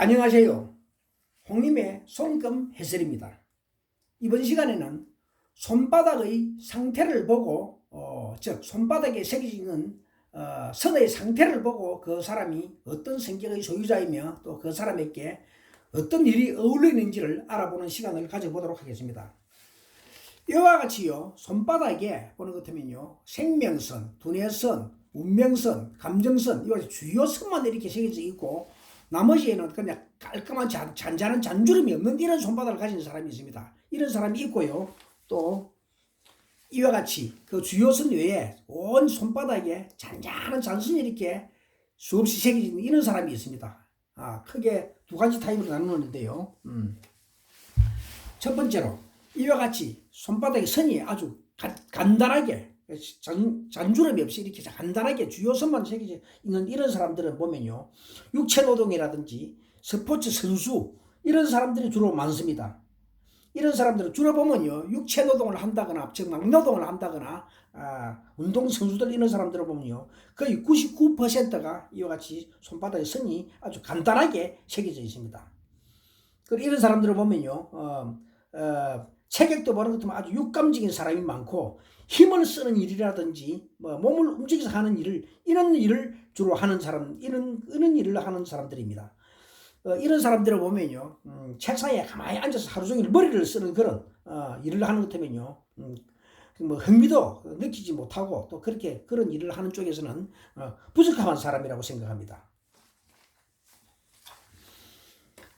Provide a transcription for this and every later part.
안녕하세요. 홍님의 손금 해설입니다. 이번 시간에는 손바닥의 상태를 보고, 어, 즉, 손바닥에 새겨지는 어, 선의 상태를 보고 그 사람이 어떤 성격의 소유자이며 또 그 사람에게 어떤 일이 어울리는지를 알아보는 시간을 가져보도록 하겠습니다. 이와 같이요, 손바닥에 보는 것 같으면요, 생명선, 두뇌선, 운명선, 감정선, 이와 주요 선만 이렇게 새겨져 있고, 나머지에는 그냥 깔끔한 잔, 잔잔한 잔주름이 없는 이런 손바닥을 가진 사람이 있습니다. 이런 사람이 있고요. 또 이와 같이 그 주요선 외에 온 손바닥에 잔잔한 잔선이 이렇게 수없이 새겨진 이런 사람이 있습니다. 아, 크게 두 가지 타입으로 나누는데요. 음. 첫 번째로 이와 같이 손바닥에 선이 아주 가- 간단하게 잔, 잔주름이 없이 이렇게 간단하게 주요선만 새겨져 있는 이런 사람들은 보면요. 육체 노동이라든지 스포츠 선수 이런 사람들이 주로 많습니다. 이런 사람들은 주로 보면요. 육체 노동을 한다거나 즉 막노동을 한다거나 아, 운동 선수들 이런 사람들을 보면요. 거의 99%가 이와 같이 손바닥에 선이 아주 간단하게 새겨져 있습니다. 그리고 이런 사람들을 보면요. 어, 어, 체격도 보는 것도 아주 육감적인 사람이 많고 힘을 쓰는 일이라든지 뭐 몸을 움직여서 하는 일을 이런 일을 주로 하는 사람 이런 이런 일을 하는 사람들입니다. 어, 이런 사람들을 보면요, 음, 책상에 가만히 앉아서 하루 종일 머리를 쓰는 그런 어, 일을 하는 것 같으면요, 음, 뭐 흥미도 느끼지 못하고 또 그렇게 그런 일을 하는 쪽에서는 어, 부족한 사람이라고 생각합니다.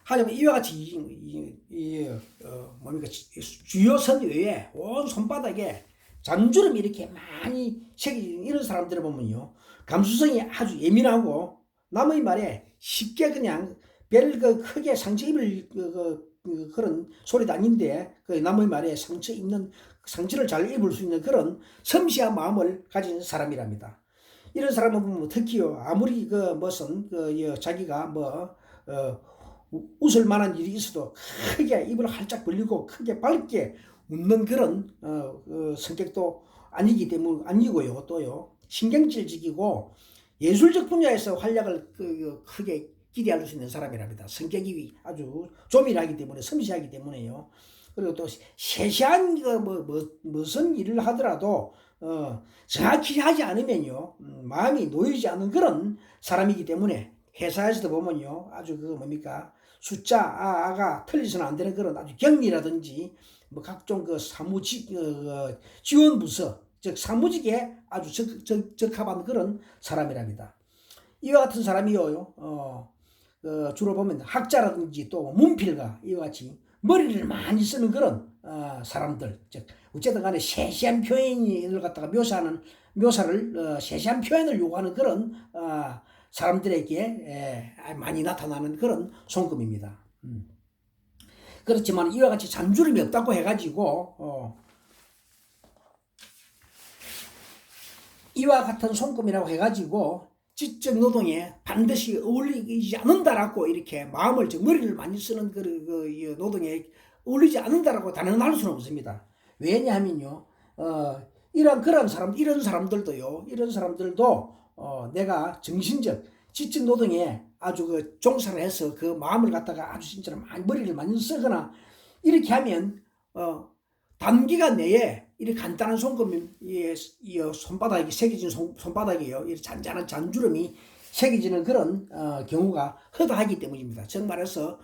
하지만 이와 같이 이, 이, 이 어, 뭡니까 주요선 외에 온 손바닥에 잔주름이 이렇게 많이 새겨진 이런 사람들을 보면요 감수성이 아주 예민하고 남의 말에 쉽게 그냥 별그 크게 상처 입을 그, 그, 그, 그런 소리도 아닌데 그 남의 말에 상처 입는 상처를 잘 입을 수 있는 그런 섬세한 마음을 가진 사람이랍니다. 이런 사람은 보면 특히요 아무리 그 무슨 그 여, 자기가 뭐 어, 우- 웃을 만한 일이 있어도 크게 입을 활짝 벌리고 크게 밝게 웃는 그런 어, 그 성격도 아니기 때문 아니고요 또요 신경질적이고 예술적 분야에서 활약을 그, 그 크게 기대할 수 있는 사람이랍니다. 성격이 아주 조밀하기 때문에 섬세하기 때문에요. 그리고 또 세세한 그뭐 뭐, 무슨 일을 하더라도 어, 정확히 하지 않으면요 음, 마음이 놓이지 않는 그런 사람이기 때문에 회사에서도 보면요 아주 그 뭡니까 숫자 아, 아가 틀리서는 안 되는 그런 아주 경리라든지 뭐 각종 그 사무직 어, 지원 부서 즉 사무직에 아주 적, 적, 적합한 그런 사람이랍니다. 이와 같은 사람이요 어, 어, 주로 보면 학자라든지 또 문필가 이와 같이 머리를 많이 쓰는 그런 어, 사람들 즉 어쨌든 간에 세세한 표현을 갖다가 묘사하는 묘사를 어, 세세한 표현을 요구하는 그런 어, 사람들에게 에, 많이 나타나는 그런 손금입니다. 음. 그렇지만 이와 같이 잔주름이 없다고 해가지고 어, 이와 같은 손금이라고 해가지고 지적 노동에 반드시 어울리지 않는다라고 이렇게 마음을 즉 머리를 많이 쓰는 그, 그이 노동에 어울리지 않는다라고 단언할 수는 없습니다. 왜냐하면요, 어, 이런 그런 사람 이런 사람들도요, 이런 사람들도 어, 내가 정신적 지적 노동에 아주 그 종사를 해서 그 마음을 갖다가 아주 진짜 많이 머리를 많이 쓰거나 이렇게 하면 어, 단기간 내에 이렇게 간단한 손금 이 이, 이 손바닥에 새겨진 손, 손바닥이요. 이 잔잔한 잔주름이 새겨지는 그런 어, 경우가 허다하기 때문입니다. 정말해서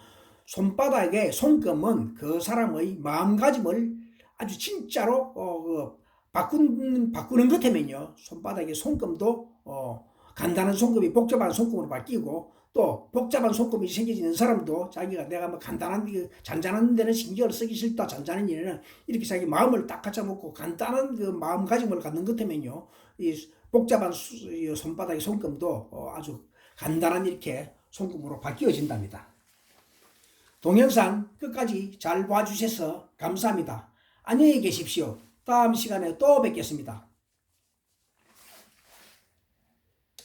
손바닥에 손금은 그 사람의 마음가짐을 아주 진짜로 어, 그 바꾸는 바꾸는 것 같으면요. 손바닥에 손금도 어, 간단한 손금이 복잡한 손금으로 바뀌고 또 복잡한 손금이 생겨지는 사람도 자기가 내가 뭐 간단한 그 잔잔한 데는 신경을 쓰기 싫다 잔잔한 일에는 이렇게 자기 마음을 딱 갖춰놓고 간단한 그 마음가짐을 갖는 것 때문에요 이 복잡한 손바닥의 손금도 어, 아주 간단한 이렇게 손금으로 바뀌어진답니다. 동영상 끝까지 잘 봐주셔서 감사합니다. 안녕히 계십시오. 다음 시간에 또 뵙겠습니다.